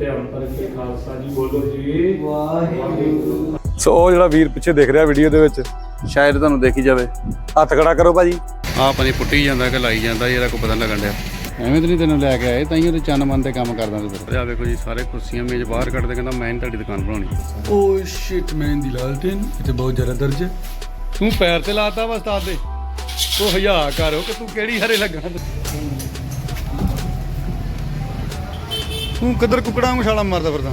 ਧਿਆਨ ਕਰਕੇ ਖਾਲਸਾ ਜੀ ਬੋਲੋ ਜੀ। ਵਾਹਿਗੁਰੂ ਸੋ ਉਹ ਜਿਹੜਾ ਵੀਰ ਪਿੱਛੇ ਦਿਖ ਰਿਹਾ ਵੀਡੀਓ ਦੇ ਵਿੱਚ ਸ਼ਾਇਦ ਤੁਹਾਨੂੰ ਦੇਖੀ ਜਾਵੇ। ਹੱਥ ਖੜਾ ਕਰੋ ਭਾਜੀ। ਆਹ ਪਨੀ ਪੁੱਟੀ ਜਾਂਦਾ ਕਿ ਲਾਈ ਜਾਂਦਾ ਇਹਦਾ ਕੋਈ ਪਤਾ ਨੀ ਲੱਗਣ ਡਿਆ। ਐਵੇਂ ਤਾਂ ਨਹੀਂ ਤੈਨੂੰ ਲੈ ਕੇ ਆਏ ਤਾਂ ਹੀ ਉਹਦੇ ਚੰਨ ਮਨ ਤੇ ਕੰਮ ਕਰਦਾ ਤੂੰ ਫਿਰ ਆ ਵੇਖੋ ਜੀ ਸਾਰੇ ਕੁਰਸੀਆਂ ਮੇਜ਼ ਬਾਹਰ ਕੱਢਦੇ ਕਹਿੰਦਾ ਮੈਂ ਤੁਹਾਡੀ ਦੁਕਾਨ ਬਣਾਉਣੀ। ਓ ਸ਼ਿਟ ਮੈਨ ਦੀ ਲਾਲਟੇਨ ਇੱਥੇ ਬਹੁਤ ਜ਼ਿਆਦਾ ਦਰਜ ਹੈ। ਤੂੰ ਪੈਰ ਤੇ ਲਾਤਾ ਵਾ ਉਸਤਾਦ ਦੇ। ਤੂੰ ਹਯਾ ਕਰੋ ਕਿ ਤੂੰ ਕਿਹੜੀ ਹਰੇ ਲੱਗਾ ਤੂੰ ਕਿੱਧਰ ਕੁਕੜਾਂ ਨੂੰ ਛਾਲਾ ਮਾਰਦਾ ਫਿਰਦਾ?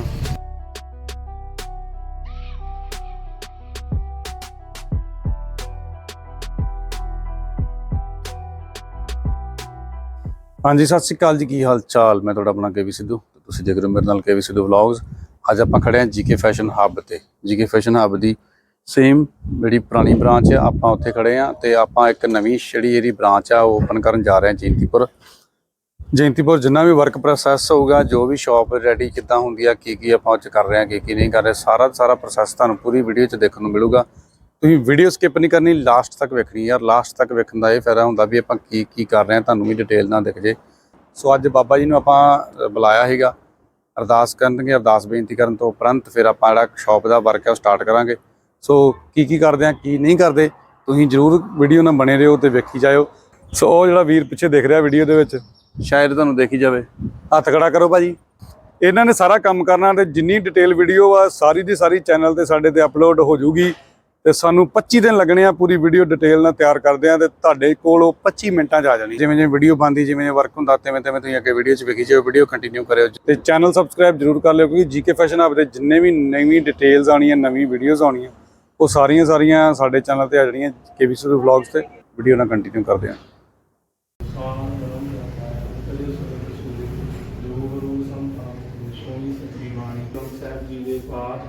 ਹਾਂਜੀ, ਸਤਿ ਸ਼੍ਰੀ ਅਕਾਲ ਜੀ। ਕੀ ਹਾਲ ਚਾਲ ਮੈਂ ਤੁਹਾਡਾ ਆਪਣਾ ਕੇਵੀ ਸਿੱਧੂ ਤੁਸੀਂ ਦੇਖ ਰਹੇ ਹੋ ਮੇਰੇ ਨਾਲ ਕੇਵੀ ਸਿੱਧੂ ਵਲੌਗਸ ਅੱਜ ਆਪਾਂ ਖੜੇ ਹਾਂ ਜੀਕੇ ਫੈਸ਼ਨ ਹੱਬ ਤੇ। ਜੀਕੇ ਫੈਸ਼ਨ ਹੱਬ ਦੀ ਸੇਮ ਜਿਹੜੀ ਪੁਰਾਣੀ ਬ੍ਰਾਂਚ ਹੈ ਆਪਾਂ ਉੱਥੇ ਖੜੇ ਆ ਤੇ ਆਪਾਂ ਇੱਕ ਨਵੀਂ ਜਿਹੜੀ ਇਹਦੀ ਬ੍ਰਾਂਚ ਆ, ਉਹ ਓਪਨ ਕਰਨ ਜਾ ਰਹੇ ਹਾਂ ਜੈਂਤੀਪੁਰ ਜੈਂਤੀਪੁਰ ਜਿੰਨਾ ਵੀ ਵਰਕ ਪ੍ਰੋਸੈਸ ਹੋਊਗਾ, ਜੋ ਵੀ ਸ਼ਾਪ ਰੈਡੀ ਕਿੱਦਾਂ ਹੁੰਦੀ ਆ, ਕੀ ਕੀ ਆਪਾਂ ਉਹ 'ਚ ਕਰ ਰਹੇ ਹਾਂ ਕੀ ਕੀ ਨਹੀਂ ਕਰ ਰਹੇ, ਸਾਰਾ ਸਾਰਾ ਪ੍ਰੋਸੈਸ ਤੁਹਾਨੂੰ ਪੂਰੀ ਵੀਡੀਓ 'ਚ ਦੇਖਣ ਨੂੰ ਮਿਲੂਗਾ। ਤੁਸੀਂ ਵੀਡੀਓ ਸਕਿਪ ਨਹੀਂ ਕਰਨੀ ਲਾਸਟ ਤੱਕ ਵੇਖਣੀ ਯਾਰ ਲਾਸਟ ਤੱਕ ਵੇਖਣ ਦਾ ਇਹ ਫਾਇਦਾ ਹੁੰਦਾ ਵੀ ਆਪਾਂ ਕੀ ਕੀ ਕਰ ਰਹੇ ਹਾਂ ਤੁਹਾਨੂੰ ਵੀ ਡਿਟੇਲ ਨਾਲ ਦਿਖ ਜੇ। ਸੋ ਅੱਜ ਬਾਬਾ ਜੀ ਨੂੰ ਆਪਾਂ ਬੁਲਾਇਆ ਹੈਗਾ ਅਰਦਾਸ ਕਰਨਗੇ, ਅਰਦਾਸ ਬੇਨਤੀ ਕਰਨ ਤੋਂ ਉਪਰੰਤ ਫਿਰ ਆਪਾਂ ਜਿਹੜਾ ਸ਼ਾਪ ਦਾ ਵਰਕ ਹੈ ਉਹ ਸਟਾਰਟ ਕਰਾਂਗੇ। ਸੋ ਕੀ ਕੀ ਕਰਦੇ ਆ, ਕੀ ਨਹੀਂ ਕਰਦੇ, ਤੁਸੀਂ ਜਰੂਰ ਵੀਡੀਓ ਨਾਲ ਬਣੇ ਰਹੋ ਤੇ ਵੇਖੀ ਜਾਇਓ। ਸੋ ਉਹ ਜਿਹੜਾ ਵੀਰ ਪਿੱਛੇ ਦੇਖ ਰਿਹਾ ਵੀਡੀਓ ਦੇ ਵਿੱਚ ਸ਼ਾਇਦ ਤੁਹਾਨੂੰ ਦੇਖੀ ਜਾਵੇ। ਹੱਥ ਖੜਾ ਕਰੋ ਭਾਜੀ। ਇਹਨਾਂ ਨੇ ਸਾਰਾ ਕੰਮ ਕਰਨਾ ਤੇ ਜਿੰਨੀ ਡਿਟੇਲ ਵੀਡੀਓ ਆ, ਸਾਰੀ ਦੀ ਸਾਰੀ ਚੈਨਲ ਤੇ ਸਾਡੇ ਤੇ ਅਪਲੋਡ ਹੋ ਜਾਊਗੀ ਤੇ ਸਾਨੂੰ 25 ਦਿਨ ਲੱਗਣੇ ਆ ਪੂਰੀ ਵੀਡੀਓ ਡਿਟੇਲ ਨਾਲ ਤਿਆਰ ਕਰਦੇ ਆ ਤੇ ਤੁਹਾਡੇ ਕੋਲ ਉਹ 25 ਮਿੰਟਾਂ 'ਚ ਆ ਜਾਣੀ। ਜਿਵੇਂ ਜਿਵੇਂ ਵੀਡੀਓ ਬਣਦੀ, ਜਿਵੇਂ ਜਿਵੇਂ ਵਰਕ ਹੁੰਦਾ, ਤਿਵੇਂ ਤਿਵੇਂ ਤੁਸੀਂ ਅੱਗੇ ਵੀਡੀਓ 'ਚ ਵੇਖੀ ਜਾਓ ਵੀਡੀਓ ਕੰਟੀਨਿਊ ਕਰਿਓ। ਤੇ ਚੈਨਲ ਸਬਸਕ੍ਰਾਈਬ ਜਰੂਰ ਕਰ ਲਿਓ, ਕਿਉਂਕਿ ਜੀਕੇ ਫੈਸ਼ਨ ਹਬ ਦੇ ਜਿੰਨੇ ਵੀ ਨਵੀਂ ਡਿਟੇਲਸ ਆਉਣੀਆਂ, ਨਵੀਂ ਵੀਡੀਓਜ਼ ਆਉਣੀਆਂ, ਉਹ ਸਾਰੀਆਂ ਸਾਰੀਆਂ ਸਾਡੇ ਚੈਨਲ ਤੇ ਆ ਜਾਣੀਆਂ ਕੇਬੀਸੀ ਵਲੌਗਸ ਤੇ। ਵੀਡੀਓ ਨਾਲ ਕੰਟੀਨਿਊ ਕਰਦੇ ਆ ਸਾਮ ਬ੍ਰਹਮ ਕਲੇ ਸੋਈ ਸੂਰੀ ਜੋ ਗੁਰੂ ਸੰਤਾਨ ਸੋਈ ਸਤੀ ਬਾਣੀ ਤੁਮ ਸਾਹਿਬ ਜੀ ਦੇ ਪਾਠ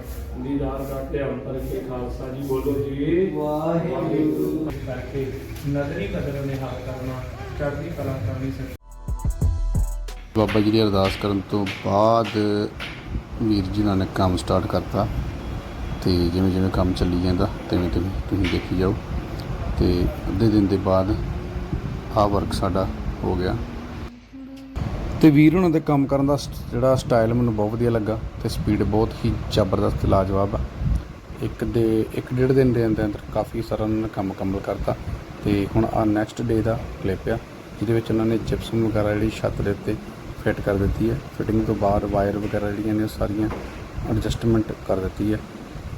ਦੀਦਾਰ ਦਾ ਧਿਆਨ ਕਰਕੇ ਖਾਲਸਾ ਜੀ ਬੋਲੋ ਜੀ ਵਾਹਿਗੁਰੂ ਕਰਕੇ ਨਦਰੀ ਕਦਰ ਨਿਹਾਲ ਕਰਨਾ ਚੜ੍ਹਦੀ ਕਲਾ ਕਰਨੀ ਸੱਚ ਬਾਬਾ ਜੀ ਦੀ ਅਰਦਾਸ ਕਰਨ ਤੋਂ ਬਾਅਦ ਵੀਰ ਜੀ ਨਾਲ ਨੇ ਕੰਮ ਸਟਾਰਟ ਕਰਤਾ ਤੇ ਜਿਵੇਂ ਜਿਵੇਂ ਕੰਮ ਚੱਲੀ ਜਾਂਦਾ, ਤਿਵੇਂ ਤਿਵੇਂ ਤੁਸੀਂ ਦੇਖੀ ਜਾਓ। ਤੇ ਅੱਧੇ ਦਿਨ ਦੇ ਬਾਅਦ ਆਹ ਵਰਕ ਸਾਡਾ ਹੋ ਗਿਆ। ਤੇ ਵੀਰ ਉਹਨਾਂ ਦੇ ਕੰਮ ਕਰਨ ਦਾ ਸ- ਜਿਹੜਾ ਸਟਾਈਲ ਮੈਨੂੰ ਬਹੁਤ ਵਧੀਆ ਲੱਗਾ ਤੇ ਸਪੀਡ ਬਹੁਤ ਹੀ ਜ਼ਬਰਦਸਤ ਲਾਜਵਾਬ ਆ। ਇੱਕ ਦੇ, ਇੱਕ ਡੇਢ ਦਿਨ ਦੇ ਅੰਦਰ ਅੰਦਰ ਕਾਫੀ ਸਾਰਾ ਉਹਨਾਂ ਨੇ ਕੰਮ ਮੁਕੰਮਲ ਕਰਤਾ। ਤੇ ਹੁਣ ਆ ਨੈਕਸਟ ਡੇ ਦਾ ਕਲਿੱਪ ਆ, ਜਿਹਦੇ ਵਿੱਚ ਉਹਨਾਂ ਨੇ ਜਿਪਸਮ ਵਗੈਰਾ ਜਿਹੜੀ ਛੱਤ ਦੇ ਉੱਤੇ ਫਿੱਟ ਕਰ ਦਿੱਤੀ ਹੈ। ਫਿਟਿੰਗ ਤੋਂ ਬਾਅਦ ਵਾਇਰ ਵਗੈਰਾ ਜਿਹੜੀਆਂ ਨੇ ਉਹ ਸਾਰੀਆਂ ਐਡਜਸਟਮੈਂਟ ਕਰ ਦਿੱਤੀ ਹੈ।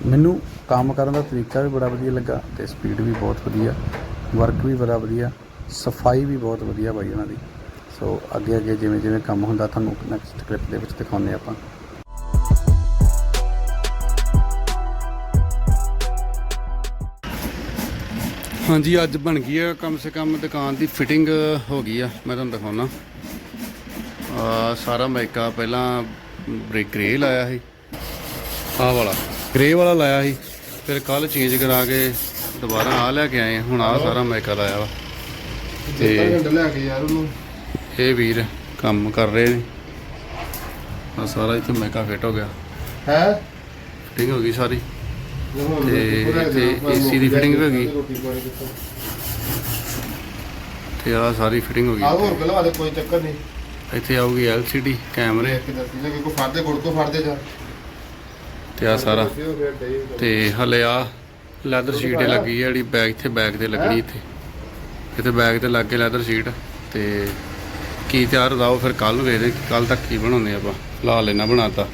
ਮੈਨੂੰ ਕੰਮ ਕਰਨ ਦਾ ਤਰੀਕਾ ਵੀ ਬੜਾ ਵਧੀਆ ਲੱਗਾ ਤੇ ਸਪੀਡ ਵੀ ਬਹੁਤ ਵਧੀਆ ਵਰਕ ਵੀ ਬੜਾ ਵਧੀਆ, ਸਫ਼ਾਈ ਵੀ ਬਹੁਤ ਵਧੀਆ ਬਾਈ ਉਹਨਾਂ ਦੀ। ਸੋ ਅੱਗੇ ਅੱਗੇ ਜਿਵੇਂ ਜਿਵੇਂ ਕੰਮ ਹੁੰਦਾ, ਤੁਹਾਨੂੰ ਨੈਕਸਟ ਕਲਿੱਪ ਦੇ ਵਿੱਚ ਦਿਖਾਉਂਦੇ ਆਪਾਂ। ਹਾਂਜੀ ਅੱਜ ਬਣ ਗਈ ਹੈ ਕਮ ਸੇ ਕਮ ਦੁਕਾਨ ਦੀ ਫਿਟਿੰਗ ਹੋ ਗਈ ਆ ਮੈਂ ਤੁਹਾਨੂੰ ਦਿਖਾਉਣਾ। ਆ ਸਾਰਾ ਮਾਈਕਾ ਪਹਿਲਾਂ ਬ੍ਰੇਕ ਗ੍ਰੇ ਲਾਇਆ ਸੀ। ਆਹ ਵਾਲਾ ਗ੍ਰੇ ਵਾਲਾ ਲਾਇਆ ਸੀ। ਫਿਰ ਕੱਲ ਚੇਂਜ ਕਰਾ ਕੇ ਦੁਬਾਰਾ ਆ ਲੈ ਕੇ ਆਏ। ਹੁਣ ਆ ਸਾਰਾ ਮਾਈਕਾ ਲਾਇਆ ਵਾ। ਤੇ ਲੈ ਕੇ ਯਾਰ ਉਹਨੂੰ। ਇਹ ਵੀਰ ਕੰਮ ਕਰ ਰਹੇ ਨੇ। ਆ ਸਾਰਾ ਇੱਥੇ ਮਾਈਕਾ ਫਿੱਟ ਹੋ ਗਿਆ। ਹੈ? ਫਿਟਿੰਗ ਹੋ ਗਈ ਸਾਰੀ। ਤੇ ਇੱਥੇ AC ਦੀ। ਰੋਟੀ ਪਾਣੀ ਕਿੱਥੋਂ ਤੇ ਆ ਸਾਰੀ ਫਿਟਿੰਗ ਹੋ ਆ ਗਈ ਹੋਰ ਗਲਵਾ ਦੇ ਕੋਈ ਚੱਕਰ ਨਹੀਂ। ਇੱਥੇ ਆਊਗੀ LCD ਕੈਮਰੇ। ਦੇਖ ਕੇ ਦੱਸੀ ਜੇ ਕੋਈ ਫੜਦੇ ਗੁੜ ਕੋ ਫੜਦੇ ਜਾ। ਤੇ ਆ ਸਾਰਾ। ਤੇ ਹਲੇ ਆ ਲੈਦਰ ਸ਼ੀਟ ਹੀ ਲੱਗੀ ਹੈ ਜਿਹੜੀ ਬੈਗ ਇੱਥੇ ਬੈਗ ਤੇ ਲੱਗਣੀ ਇੱਥੇ। ਇੱਥੇ ਬੈਗ ਤੇ ਲੱਗ ਕੇ ਲੈਦਰ ਸ਼ੀਟ ਤੇ ਕੀ ਤਿਆਰ ਉਹ ਫਿਰ ਕੱਲ ਨੂੰ ਵੇਖਦੇ ਕੱਲ ਤੱਕ ਕੀ ਬਣਾਉਂਦੇ ਆਪਾਂ। ਫਿਲਹਾਲ ਇਹਨਾਂ ਬਣਾਤਾ।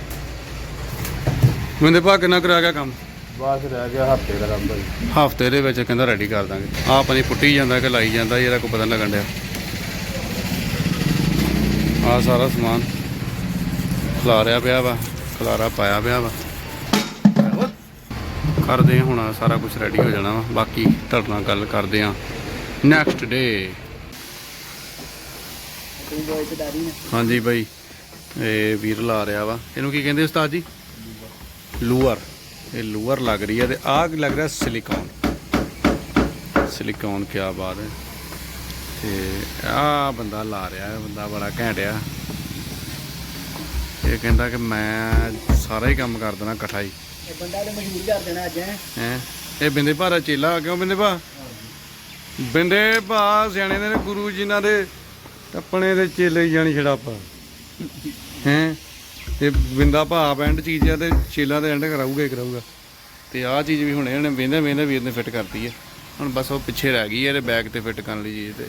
ਮੈਂਦੇ ਭਾ ਕਿੰਨਾ ਕਰਾ ਗਿਆ ਕੰਮ? ਬਾਅਦ ਰਹਿ ਗਿਆ ਹਫ਼ਤੇ ਦਾ ਕੰਮ ਭਾਈ। ਹਫ਼ਤੇ ਦੇ ਵਿੱਚ ਕਹਿੰਦਾ ਰੈਡੀ ਕਰ ਦਾਂਗੇ। ਆਹ ਆਪਣੀ ਪੁੱਟੀ ਜਾਂਦਾ ਕਿ ਲਾਈ ਜਾਂਦਾ ਇਹਦਾ ਕੋਈ ਪਤਾ ਨੀ ਲੱਗਣ ਡਿਆ। ਆ ਸਾਰਾ ਸਮਾਨ ਖਲਾਰਿਆ ਪਿਆ ਵਾ, ਖਲਾਰਾ ਪਾਇਆ ਪਿਆ ਵਾ। ਕਰਦੇ ਹਾਂ ਹੁਣ ਸਾਰਾ ਕੁਝ ਰੈਡੀ ਹੋ ਜਾਣਾ ਵਾ। ਬਾਕੀ ਤੁਹਾਡੇ ਨਾਲ ਗੱਲ ਕਰਦੇ ਆ ਨੈਕਸਟ ਡੇ ਹਾਂਜੀ ਬਾਈ, ਇਹ ਵੀਰ ਲਾ ਰਿਹਾ ਵਾ। ਇਹਨੂੰ ਕੀ ਕਹਿੰਦੇ ਉਸਤਾਦ ਜੀ? ਲੂਅਰ। ਇਹ ਲੂਅਰ ਲੱਗ ਰਹੀ ਹੈ ਤੇ ਆਹ ਲੱਗ ਰਿਹਾ ਸਿਲੀਕੌਨ। ਸਿਲੀਕੌਨ ਕੀ ਬਾਤ ਹੈ। ਤੇ ਆਹ ਬੰਦਾ ਲਾ ਰਿਹਾ ਹੈ ਬੰਦਾ ਬੜਾ ਘੈਂਟ ਆ। ਇਹ ਕਹਿੰਦਾ ਕਿ ਮੈਂ ਸਾਰਾ ਹੀ ਕੰਮ ਕਰ ਦੇਣਾ ਇਕੱਠਾ ਹੀ ਇਹ ਬੰਦਾ ਤੇ ਮਸ਼ਹੂਰ ਕਰ ਦੇਣਾ ਅੱਜ ਹੈ? ਇਹ ਬਿੰਦੇ ਭਾਰਾ ਚੇਲਾ ਕਿਉਂ ਬਿੰਦੇ ਭਾ ਬਿੰਦੇ ਭਾ ਸਿਆਣੇ ਨੇ ਗੁਰੂ ਜੀ ਨਾਲ ਦੇ ਟੱਪਣੇ ਦੇ ਚੇਲੇ ਜਾਣੀ ਛੜਾਪਾ। ਹੈ? ਇਹ ਬਿੰਦਾ ਭਾਪ ਐਂਡ ਚੀਜ਼ ਆ ਤੇ ਛੇਲਾਂ ਤੇ ਐਂਡ ਕਰਾਊਗਾ ਹੀ ਕਰਾਊਗਾ। ਤੇ ਆਹ ਚੀਜ਼ ਵੀ ਹੁਣੇ ਉਹਨੇ ਵੇਂਦੇ ਵੇਂਦੇ ਵੀਰ ਨੇ ਫਿੱਟ ਕਰਤੀ ਹੈ ਹੁਣ ਬਸ ਉਹ ਪਿੱਛੇ ਰਹਿ ਗਈ ਹੈ ਇਹਦੇ ਬੈਕ ਤੇ ਫਿੱਟ ਕਰਨ ਲਈ ਚੀਜ਼ ਤੇ